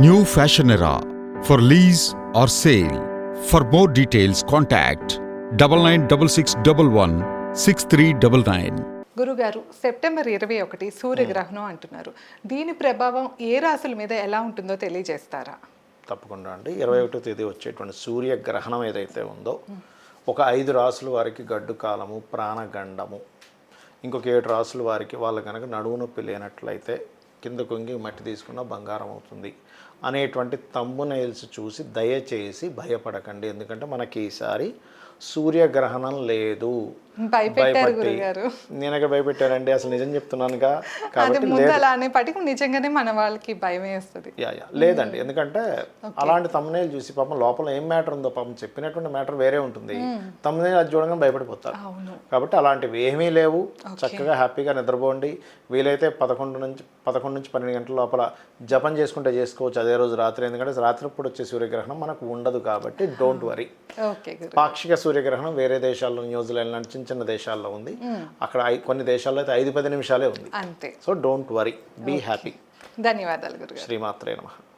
New Fashion Era for lease or sale. For more details, contact double nine double six double one six three double nine. గురుగారు September ఇరవై ఒకటి సూర్యగ్రహణం అంటున్నారు. దీని ప్రభావం ఏ రాశుల మీద ఎలా ఉంటుందో తెలియజేస్తారా? తప్పకుండా అండి. ఇరవై ఒకటో తేదీ వచ్చేటువంటి సూర్యగ్రహణం ఏదైతే ఉందో ఒక ఐదు రాసుల వారికి గడ్డు కాలము ప్రాణగండము. ఇంకొక ఏడు రాసుల వారికి వాళ్ళు కనుక నడువు నొప్పి లేనట్లయితే కింద కొంగి మట్టి తీసుకున్న బంగారం అవుతుంది అనేటువంటి తమ్ము నెయిల్స్ చూసి దయచేసి భయపడకండి. ఎందుకంటే మనకి ఈసారి సూర్యగ్రహణం లేదు. భయపట్టి గురుగారు. నేను ఎక్కడ భయపెట్టానండి? అసలు నిజం చెప్తున్నానుగా కాబట్టి నిజంగానే మన వాళ్ళకి భయం వేస్తుంది. లేదండి. ఎందుకంటే అలాంటి తమ్మునేలు చూసి పాపం లోపల ఏం మ్యాటర్ ఉందో పాపం చెప్పినటువంటి మ్యాటర్ వేరే ఉంటుంది. తమ్మునేలు అది చూడగానే భయపడిపోతారు. కాబట్టి అలాంటివి ఏమీ లేవు. చక్కగా హ్యాపీగా నిద్రపోండి. వీలైతే పదకొండు నుంచి పదకొండు నుంచి పన్నెండు గంటల లోపల జపం చేసుకుంటే చేసుకోవచ్చు అదే రోజు రాత్రి. ఎందుకంటే రాత్రిప్పుడు వచ్చే సూర్యగ్రహణం మనకు ఉండదు కాబట్టి డోంట్ వరీ పాక్షిక సూర్యగ్రహణం వేరే దేశాల్లో న్యూజిలాండ్ లాంటి చిన్న చిన్న దేశాల్లో ఉంది. అక్కడ కొన్ని దేశాల్లో అయితే ఐదు పది నిమిషాలే ఉంది. అంతే. So don't worry. Be happy. ధన్యవాదాలు గురుగారు శ్రీమాత్రే నమః.